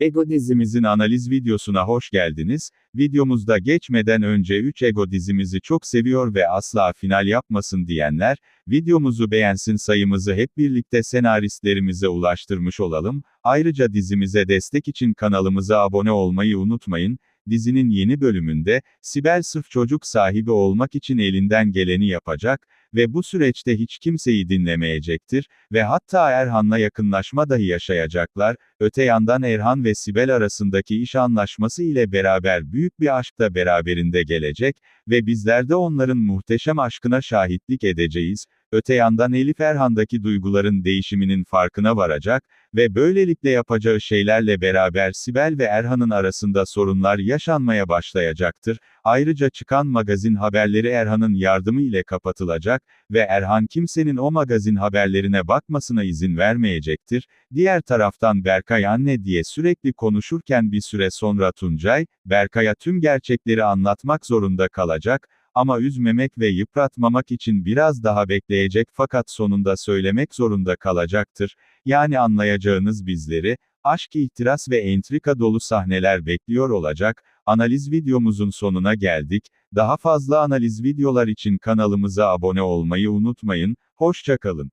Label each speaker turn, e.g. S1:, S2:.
S1: Ego dizimizin analiz videosuna hoş geldiniz. Videomuzda geçmeden önce 3 Ego dizimizi çok seviyor ve asla final yapmasın diyenler, videomuzu beğensin sayımızı hep birlikte senaristlerimize ulaştırmış olalım. Ayrıca dizimize destek için kanalımıza abone olmayı unutmayın. Dizinin yeni bölümünde, Sibel sırf çocuk sahibi olmak için elinden geleni yapacak ve bu süreçte hiç kimseyi dinlemeyecektir ve hatta Erhan'la yakınlaşma dahi yaşayacaklar. Öte yandan Erhan ve Sibel arasındaki iş anlaşması ile beraber büyük bir aşk da beraberinde gelecek ve bizler de onların muhteşem aşkına şahitlik edeceğiz. Öte yandan Elif Erhan'daki duyguların değişiminin farkına varacak ve böylelikle yapacağı şeylerle beraber Sibel ve Erhan'ın arasında sorunlar yaşanmaya başlayacaktır. Ayrıca çıkan magazin haberleri Erhan'ın yardımı ile kapatılacak ve Erhan kimsenin o magazin haberlerine bakmasına izin vermeyecektir. Diğer taraftan Berkay anne diye sürekli konuşurken bir süre sonra Tuncay, Berkay'a tüm gerçekleri anlatmak zorunda kalacak, ama üzmemek ve yıpratmamak için biraz daha bekleyecek fakat sonunda söylemek zorunda kalacaktır. Yani anlayacağınız bizleri, aşk ihtiras ve entrika dolu sahneler bekliyor olacak. Analiz videomuzun sonuna geldik. Daha fazla analiz videolar için kanalımıza abone olmayı unutmayın. Hoşçakalın.